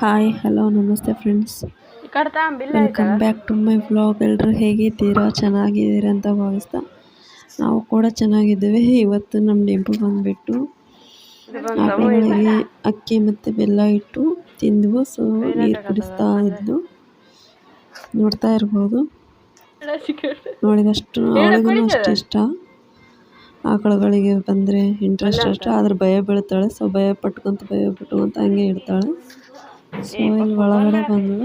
Hi hello ನಮಸ್ತೆ friends welcome back to my vlog ಎಲ್ಲರೂ ಹೇಗಿದ್ದೀರಾ? ಚೆನ್ನಾಗಿದ್ದೀರಾ ಅಂತ ಭಾವಿಸ್ತಾ. ನಾವು ಕೂಡ ಚೆನ್ನಾಗಿದ್ದೇವೆ. ಇವತ್ತು ನಮ್ಮ ಡೆಂಪು ಬಂದುಬಿಟ್ಟು ಆಕಳುಗಳಿಗೆ ಅಕ್ಕಿ ಮತ್ತು ಬೆಲ್ಲ ಇಟ್ಟು ತಿಂದು ಸೊ ನೀರು ಕುಡಿಸ್ತಾ ಇದ್ದು ನೋಡ್ತಾ ಇರ್ಬೋದು. ನೋಡಿದಷ್ಟು ಅವಳಿಗೂ ಅಷ್ಟು ಇಷ್ಟ. ಆಕಳುಗಳಿಗೆ ಬಂದರೆ ಇಂಟ್ರೆಸ್ಟ್ ಅಷ್ಟು. ಆದ್ರೆ ಭಯ ಬೀಳ್ತಾಳೆ. ಸೊ ಭಯ ಪಟ್ಕೊಂತ ಭಯ ಪಟ್ಕೊಂತ ಹಂಗೆ ಇಡ್ತಾಳೆ. ಸೊ ಇಲ್ಲಿ ಒಳಗಡೆ ಬಂದು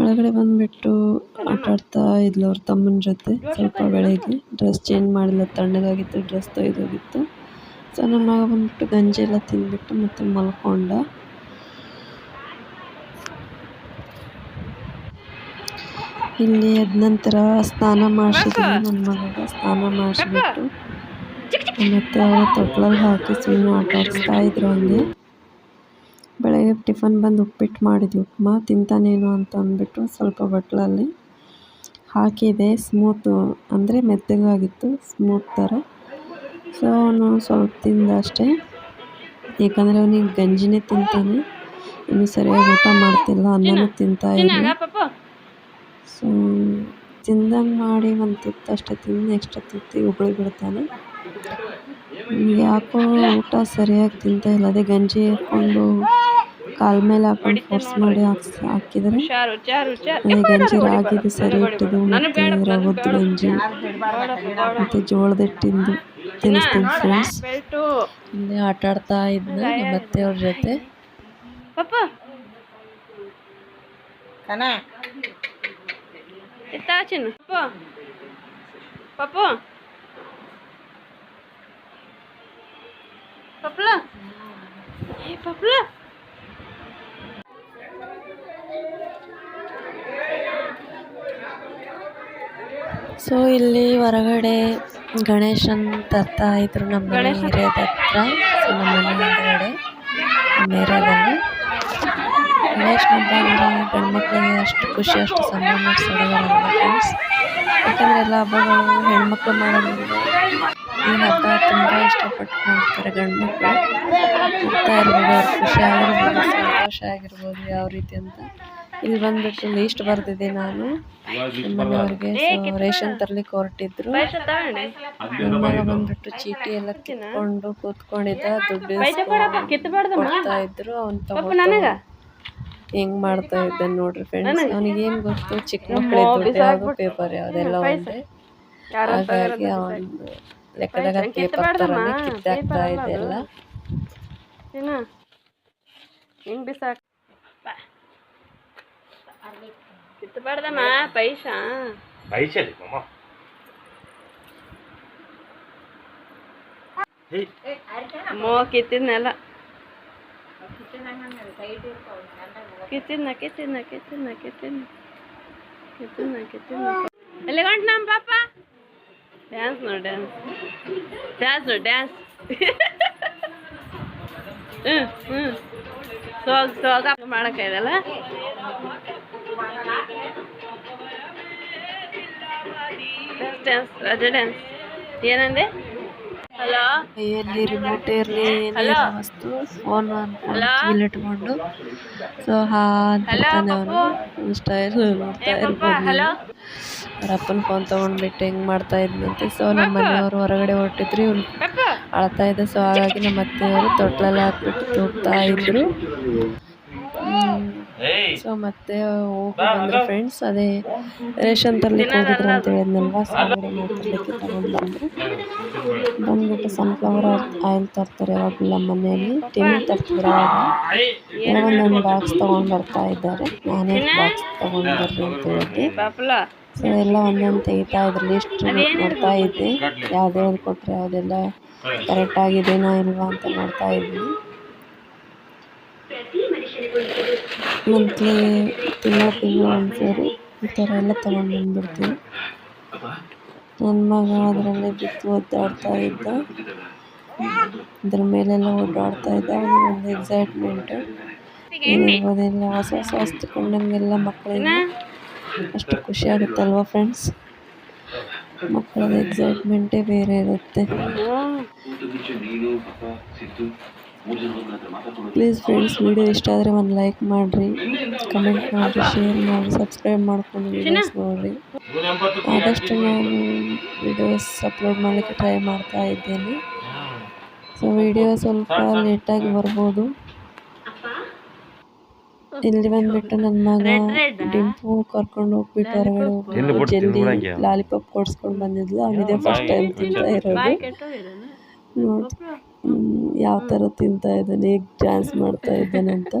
ಒಳಗಡೆ ಬಂದುಬಿಟ್ಟು ಆಟ ಆಡ್ತಾ ಇದ್ಲು ಅವ್ರ ತಮ್ಮನ ಜೊತೆ. ಸ್ವಲ್ಪ ಬೆಳಗ್ಗೆ ಡ್ರೆಸ್ ಚೇಂಜ್ ಮಾಡಿಲ್ಲ ತಣ್ಣಗಾಗಿತ್ತು ಡ್ರೆಸ್ ತೊಯ್ದೋಗಿತ್ತು. ಸೊ ನನ್ನ ಮಗ ಬಂದ್ಬಿಟ್ಟು ಗಂಜಿ ಎಲ್ಲ ತಿಂದ್ಬಿಟ್ಟು ಮತ್ತೆ ಮಲ್ಕೊಂಡ. ಇಲ್ಲಿ ಎದ್ದ ನಂತರ ಸ್ನಾನ ಮಾಡಿಸಿದ್ರು ನನ್ನ ಮಗ ಸ್ನಾನ ಮಾಡಿಸ್ಬಿಟ್ಟು ಮತ್ತೆ ಅವಳು ತೊಟ್ಲಲ್ಲಿ ಹಾಕಿ ಸುಮ್ಮನೆ ಆಟ ಆಡಿಸ್ತಾ ಇದ್ರು ಹಂಗೆ. ಬೆಳಗ್ಗೆ ಟಿಫನ್ ಬಂದು ಉಪ್ಪಿಟ್ಟು ಮಾಡಿದ್ವಿ ಉಪ್ಮಾ ತಿಂತಾನೇನು ಅಂತ ಅಂದ್ಬಿಟ್ಟು ಸ್ವಲ್ಪ ಬಟ್ಲಲ್ಲಿ ಹಾಕಿದೆ. ಸ್ಮೂತು ಅಂದರೆ ಮೆತ್ತಗಾಗಿತ್ತು ಸ್ಮೂತ್ ಥರ. ಸೊ ಅವನು ಸ್ವಲ್ಪ ತಿಂದ ಅಷ್ಟೇ. ಏಕೆಂದರೆ ಅವನಿಗೆ ಗಂಜಿನೇ ತಿಂತಾನೆ. ಇನ್ನು ಸರಿಯಾಗಿ ಊಟ ಮಾಡ್ತಿಲ್ಲ ಅನ್ನನೂ ತಿಂತಾ ಇಲ್ಲ ಸೊ ತಿಂದಂಗೆ ಮಾಡಿ ಒಂದು ತುತ್ತು ಅಷ್ಟೇ ತಿಂದು ನೆಕ್ಸ್ಟ್ ತುತ್ತಿ ಉಗುಳಿ ಬಿಡ್ತಾನೆ. ಯಾಕೋ ಊಟ ಸರಿಯಾಗಿ ತಿಂತಾ ಇಲ್ಲ ಅದೇ ಗಂಜಿ ಹಾಕ್ಕೊಂಡು ಕಾಲ ಮೇಲೆ ಹಾಕೊಂಡು ಫೋರ್ಸ್ ಮಾಡಿ ಹಾಕ್ಸ್ ಹಾಕಿದರೆ ಅದೇ ಗಂಜಿ ರಾಗಿದು ಸರಿ ಇಟ್ಟಿದ್ದು ಮತ್ತು ರವದ್ದು ಗಂಜಿ ಮತ್ತು ಜೋಳದ ಹಿಟ್ಟಿಂದು ತಿನ್ನಿಸ್ತೀನಿ ಫ್ರೆಂಡ್ಸ್ ಇಲ್ಲಿ ಆಟ ಆಡ್ತಾ ಇದ್ನ ನಮ್ಮ ಅತ್ತೆಯವ್ರ ಜೊತೆ. ಪಪ್ಪು. ಪಪ್ಲ. ಏ ಪಪ್ಲ. ಸೊ ಇಲ್ಲಿ ಹೊರಗಡೆ ಗಣೇಶನ್ ತರ್ತಾ ಇದ್ರು ನಮ್ಮ ಮನೆ ಹಿರಿಯದ ಹತ್ರ. ಸೊ ನಮ್ಮ ಮನೆ ಹಿಂದ್ಗಡೆ ನಮ್ಮ ಏರಿಯಾದಲ್ಲಿ. ಗಣೇಶ ಹಬ್ಬ ಅಂದರೆ ಗಂಡು ಮಕ್ಕಳಿಗೆ ಅಷ್ಟು ಖುಷಿ ಅಷ್ಟು ಸಂಭ್ರಮ ಸಡಗರ ಫ್ರೆಂಡ್ಸ್ ಯಾಕಂದರೆ ಎಲ್ಲ ಹಬ್ಬಗಳು ಹೆಣ್ಮಕ್ಳು ಮಾಡೋದ್ರಿಂದ ಈ ಹಬ್ಬ ತುಂಬ ಇಷ್ಟಪಟ್ಟು ಮಾಡ್ತಾರೆ ಗಂಡು ಮಕ್ಕಳು ಇರ್ಬೋದು ಅವ್ರ ಖುಷಿ ಆಗಿರ್ಬೋದು ಸಂತೋಷ ಆಗಿರ್ಬೋದು ಯಾವ ರೀತಿ ಅಂತ. ಇಲ್ಲಿ ಬಂದ್ಬಿಟ್ಟು ಲೀಸ್ಟ್ ಬರೆದಿದ್ದೆ ನಾನು. ರೇಷನ್ ತರ್ಲಿಕ್ಕೆ ಹೊರಟಿದ್ರು. ಮಗ ಬಂದ್ಬಿಟ್ಟು ಚೀಟಿ ಎಲ್ಲ ಕಿತ್ಕೊಂಡು ಕೂತ್ಕೊಂಡಿದ್ದ. ದುಡ್ಡು ಕೊಡ್ತಾ ಇದ್ರು. ಅವ್ನು ತಗೊಂಡು ಹೆಂಗ್ ಮಾಡ್ತಾ ಇದ್ದ ನೋಡ್ರಿ ಫ್ರೆಂಡ್ಸ್ ಅವನಿಗೆ ಏನ್ ಗೊತ್ತು? ಚಿಕ್ಕ ಮಕ್ಕಳು ದುಡ್ಡು ಪೇಪರ್ ಯಾವ್ದೆಲ್ಲ ಒಂದೇ. ಹಾಗಾಗಿ ಅವನು ಲೆಕ್ಕದಾಗ ಪೇಪರ್ ತರನೇ ಕಿತ್ತಾಕ್ತಾ ಚಿನ್ನ ಹಿಂಗ್ ಬಿಸಾಕ್ ಕಿತ್ತಬಾರ್ದಮ್ಮ ಪೈಸಾ ಬೈಸಲಿ ಮಾಮ. ಮೋ ಕಿತ್ತಿದ್ನ ಕಿತ್ತಿದ್ನ ಎಲ್ಲಿ ಗಂಟು ನಮ್ಮ ಪಾಪ? ಡ್ಯಾನ್ಸ್ ನೋಡಿ ಡ್ಯಾನ್ಸ್ ಡ್ಯಾನ್ಸ್ ನೋಡಿ ಡ್ಯಾನ್ಸ್ ಹ್ಞೂ ಸೋಗ್ ಸೋಗ ಮಾಡೋಕ್ಕಾಯ್ದಲ್ಲ ಡ್ಯಾನ್ಸ್ ರಜೆ ಡ್ಯಾನ್ಸ್ ಏನಂದೆ? ಹಲೋ? ಎಲ್ಲಿ ರಿಮೋಟ್ ಇರಲಿ ಏನೇ ವಸ್ತು ಫೋನ್ ಅನ್ಕೊಂಡು ಕಿವಿಲಿಟ್ಕೊಂಡು ಸೊ ಹಾ ಅಂತಿರ್ತಾನೆ ಅವನು. ಸ್ಟೈಲ್ ನೋಡ್ತಾ ಇರ್ಬೋದು ಅವ್ರ ಅಪ್ಪನ ಫೋನ್ ತಗೊಂಡ್ಬಿಟ್ಟು ಹೆಂಗೆ ಮಾಡ್ತಾ ಇದ್ನಂತೆ ಸೊ ನಮ್ಮ ಮನೆಯವರು ಹೊರಗಡೆ ಹೊರಟಿದ್ರು ಇವ್ನು ಅಳ್ತಾ ಇದ್ದ ಸೊ ಹಾಗಾಗಿ ನಮ್ಮ ಅತ್ತೆಯವರು ತೊಟ್ಲಲ್ಲಿ ಹಾಕ್ಬಿಟ್ಟು ತೂಗ್ತಾ ಇದ್ರು. ಸೊ ಮತ್ತೆ ಹೋಗಿ ಬಂದ್ರು ಫ್ರೆಂಡ್ಸ್ ಅದೇ ರೇಷನ್ ತರಲಿಕ್ಕೆ ಹೋಗಿದ್ರು ಅಂತ ಹೇಳಿದ್ನಲ್ವಾ ಸೊ ಹೊರಗಡೆ ತರಲಿಕ್ಕೆ ತಗೊಂಡು ಬಂದರು. ಬಂದ್ಬಿಟ್ಟು ಸನ್ಫ್ಲವರ್ ಆಯಿಲ್ ತರ್ತಾರೆ ಯಾವಾಗಲೂ ನಮ್ಮ ಮನೆಯಲ್ಲಿ. ಟಿನ್ ತರ್ತಾರೆ ಅವಾಗ ಒಂದೊಂದು ಬಾಕ್ಸ್ ತೊಗೊಂಡು ಬರ್ತಾ ಇದ್ದಾರೆ. ನಾನೇ ಬಾಕ್ಸ್ ತೊಗೊಂಡು ಬರ್ರಿ ಅಂತ ಹೇಳಿ. ಸೊ ಎಲ್ಲ ಒಂದೊಂದು ತೆಗಿತಾ ಇದ್ರು. ಲಿಸ್ಟ್ ನೋಡ್ತಾ ಇದ್ದೆ. ಯಾವುದೇ ಒಂದು ಕೊಟ್ಟರೆ ಯಾವುದೆಲ್ಲ ಕರೆಕ್ಟ್ ಆಗಿದೆನಾ ಇಲ್ವಾ ಅಂತ ನೋಡ್ತಾ ಇದ್ವಿ. ಮಂತ್ಲಿ ತಿಂಗಳ ತಿಂಗಳು ಒಂದ್ಸರಿ ಈ ಥರ ಎಲ್ಲ ತೊಗೊಂಡು ಬಂದ್ಬಿಡ್ತೀವಿ. ನನ್ನ ಮಗ ಅದರಲ್ಲೇ ಬಿತ್ತು, ಒದ್ದಾಡ್ತಾ ಇದ್ದ. ಅದ್ರ ಮೇಲೆಲ್ಲ ಓಡಾಡ್ತಾ ಇದ್ದ. ಒಂದು ಎಕ್ಸೈಟ್ಮೆಂಟ್ ಇರ್ಬೋದಿಲ್ಲ ಹೊಸ ಹೊಸ ವಸ್ತು ಕೊಂಡಂಗೆಲ್ಲ ಮಕ್ಕಳಿಗೆ ಅಷ್ಟು ಖುಷಿ ಆಗುತ್ತಲ್ವ ಫ್ರೆಂಡ್ಸ್ ಮಕ್ಕಳ ಎಕ್ಸೈಟ್ಮೆಂಟೇ ಬೇರೆ ಇರುತ್ತೆ. ಪ್ಲೀಸ್ ಫ್ರೆಂಡ್ಸ್ ವಿಡಿಯೋ ಇಷ್ಟ ಆದರೆ ಒಂದು ಲೈಕ್ ಮಾಡಿರಿ ಕಮೆಂಟ್ ಮಾಡಿರಿ ಶೇರ್ ಮಾಡಿರಿ ಸಬ್ಸ್ಕ್ರೈಬ್ ಮಾಡ್ಕೊಂಡು ವೀಡಿಯೋಸ್ ನೋಡಿರಿ. ಆದಷ್ಟು ನಾನು ವಿಡಿಯೋಸ್ ಅಪ್ಲೋಡ್ ಮಾಡಲಿಕ್ಕೆ ಟ್ರೈ ಮಾಡ್ತಾ ಇದ್ದೇನೆ. ಸೊ ವಿಡಿಯೋ ಸ್ವಲ್ಪ ಲೇಟಾಗಿ ಬರ್ಬೋದು. ಇಲ್ಲಿ ಬಂದ್ಬಿಟ್ಟು ನನ್ನ ಮಗ ಡಿಂಪು ಕರ್ಕೊಂಡು ಹೋಗ್ಬಿಟ್ಟು ಹೊರಗಡೆ ಹೋಗ್ಬಿಟ್ಟು ಜಲ್ದಿ ಲಾಲಿಪಾಪ್ ಕೊಡ್ಸ್ಕೊಂಡು ಬಂದಿದ್ಲು. ಅವನಿದೆ ಫಸ್ಟ್ ಟೈಮ್ ತಿಂತಾ ಇರೋದು. ನೋಡಿ ಯಾವ ಥರ ತಿಂತಾ ಇದ್ದಾನೆ ಹೇಗೆ ಡ್ಯಾನ್ಸ್ ಮಾಡ್ತಾ ಇದ್ದಾನೆ ಅಂತ.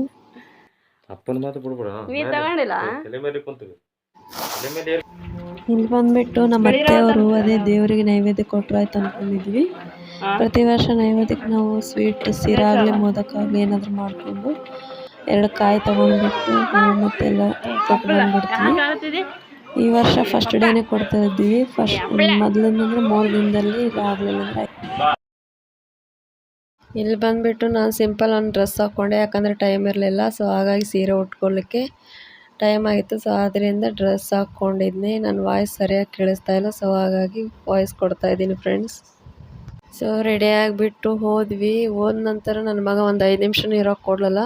ಅಪ್ಪನ ಮಾತು ಬಿಡ್ಬೇಡ. ನೀ ತಗೊಂಡಿಲ್ಲ? ತಲೆ ಮೇಲೆ ಕುಂತೀವಿ ತಲೆ ಮೇಲೆ ಏರ್- ಇಲ್ಲಿ ಬಂದ್ಬಿಟ್ಟು ನಮ್ಮ ಅತ್ತೆಯವರು ಅದೇ ದೇವರಿಗೆ ನೈವೇದ್ಯ ಕೊಟ್ಟರು ಆಯ್ತು ಅನ್ಕೊಂಡಿದ್ವಿ. ಪ್ರತಿ ವರ್ಷ ನೈವೇದ್ಯಕ್ಕೆ ನಾವು ಸ್ವೀಟ್ ಸೀರೆ ಆಗಲಿ ಮೋದಕ ಆಗಲಿ ಏನಾದರೂ ಮಾಡಿಕೊಂಡು ಎರಡು ಕಾಯಿ ತೊಗೊಂಡ್ಬಿಟ್ಟು ಮತ್ತೆಲ್ಲ ಕೊಟ್ಟು ಬಂದ್ಬಿಡ್ತೀವಿ. ಈ ವರ್ಷ ಫಸ್ಟ್ ಡೇನೇ ಕೊಡ್ತಾ ಇದ್ದೀವಿ. ಫಸ್ಟ್ ಮೊದಲಿಂದಂದ್ರೆ ಮೂರು ದಿನದಲ್ಲಿ ಆಗಲಿಲ್ಲ ಅಂದ್ರೆ ಇಲ್ಲಿ ಬಂದುಬಿಟ್ಟು ನಾನು ಸಿಂಪಲ್ ಒಂದು ಡ್ರೆಸ್ ಹಾಕ್ಕೊಂಡೆ ಯಾಕಂದರೆ ಟೈಮ್ ಇರಲಿಲ್ಲ ಸೊ ಹಾಗಾಗಿ ಸೀರೆ ಉಟ್ಕೊಳ್ಳಿಕ್ಕೆ ಟೈಮ್ ಆಗಿತ್ತು. ಸೊ ಆದ್ದರಿಂದ ಡ್ರೆಸ್ ಹಾಕ್ಕೊಂಡಿದ್ನಿ ನನ್ನ ವಾಯ್ಸ್ ಸರಿಯಾಗಿ ಕೇಳಿಸ್ತಾ ಇಲ್ಲ ಸೊ ಹಾಗಾಗಿ ವಾಯ್ಸ್ ಕೊಡ್ತಾ ಇದ್ದೀನಿ ಫ್ರೆಂಡ್ಸ್ ಸೊ ರೆಡಿ ಆಗಿಬಿಟ್ಟು ಹೋದ್ವಿ. ಹೋದ ನಂತರ ನನ್ನ ಮಗ ಒಂದು ಐದು ನಿಮಿಷನೂ ಇರೋಕ್ಕೆ ಕೊಡಲಿಲ್ಲ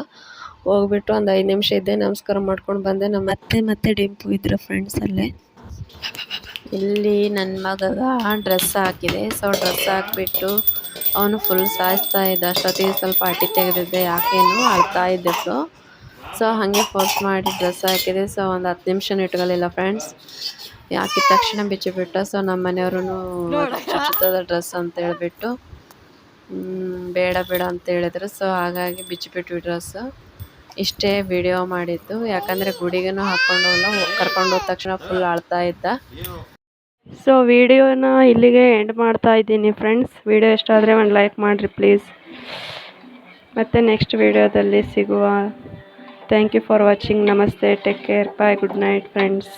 ಹೋಗ್ಬಿಟ್ಟು ಒಂದು ಐದು ನಿಮಿಷ ಇದ್ದೆ ನಮಸ್ಕಾರ ಮಾಡ್ಕೊಂಡು ಬಂದೆ. ನಮ್ಮ ಅತ್ತೆ ಮತ್ತೆ ಡಿಂಪು ಇದ್ರು ಫ್ರೆಂಡ್ಸ್ ಅಲ್ಲೇ. ಇಲ್ಲಿ ನನ್ನ ಮಗಗ ಡ್ರೆಸ್ ಹಾಕಿದೆ. ಸೊ ಡ್ರೆಸ್ ಹಾಕ್ಬಿಟ್ಟು ಅವನು ಫುಲ್ ಸಾಯಿಸ್ತಾ ಇದ್ದ. ಅಷ್ಟೊತ್ತಿಗೆ ಸ್ವಲ್ಪ ಅಟ್ಟಿ ತೆಗೆದಿದ್ದೆ. ಯಾಕೇನು ಅಳ್ತಾ ಇದ್ದೆ ಸೊ ಹಾಗೆ ಫೋರ್ಸ್ ಮಾಡಿ ಡ್ರೆಸ್ ಹಾಕಿದೆ. ಸೊ ಒಂದು ಹತ್ತು ನಿಮಿಷ ಇಟ್ಕೊಳ್ಳಿಲ್ಲ ಫ್ರೆಂಡ್ಸ್ ಹಾಕಿದ ತಕ್ಷಣ ಬಿಚ್ಚಿಬಿಟ್ಟ ಸೊ ನಮ್ಮ ಮನೆಯವ್ರೂ ಚಿತ್ರದ ಡ್ರೆಸ್ ಅಂತ ಹೇಳಿಬಿಟ್ಟು ಬೇಡ ಬೇಡ ಅಂತ ಹೇಳಿದ್ರು. ಸೊ ಹಾಗಾಗಿ ಬಿಚ್ಚಿಬಿಟ್ವಿ ಡ್ರೆಸ್ ಇಷ್ಟೇ ವಿಡಿಯೋ ಮಾಡಿದ್ದು. ಯಾಕಂದರೆ ಗುಡಿಗೇನೂ ಹಾಕ್ಕೊಂಡು ಹೋಗಲ್ಲ. ಕರ್ಕೊಂಡು ಹೋದ ತಕ್ಷಣ ಫುಲ್ ಅಳ್ತಾ ಇದ್ದ. ಸೊ ವಿಡಿಯೋನ ಇಲ್ಲಿಗೆ ಎಂಡ್ ಮಾಡ್ತಾ ಇದ್ದೀನಿ ಫ್ರೆಂಡ್ಸ್ ವಿಡಿಯೋ ಇಷ್ಟ ಆದರೆ ಒಂದು ಲೈಕ್ ಮಾಡಿರಿ ಪ್ಲೀಸ್ ಮತ್ತು ನೆಕ್ಸ್ಟ್ ವಿಡಿಯೋದಲ್ಲಿ ಸಿಗುವ. ಥ್ಯಾಂಕ್ ಯು ಫಾರ್ ವಾಚಿಂಗ್ ನಮಸ್ತೆ take care bye good night friends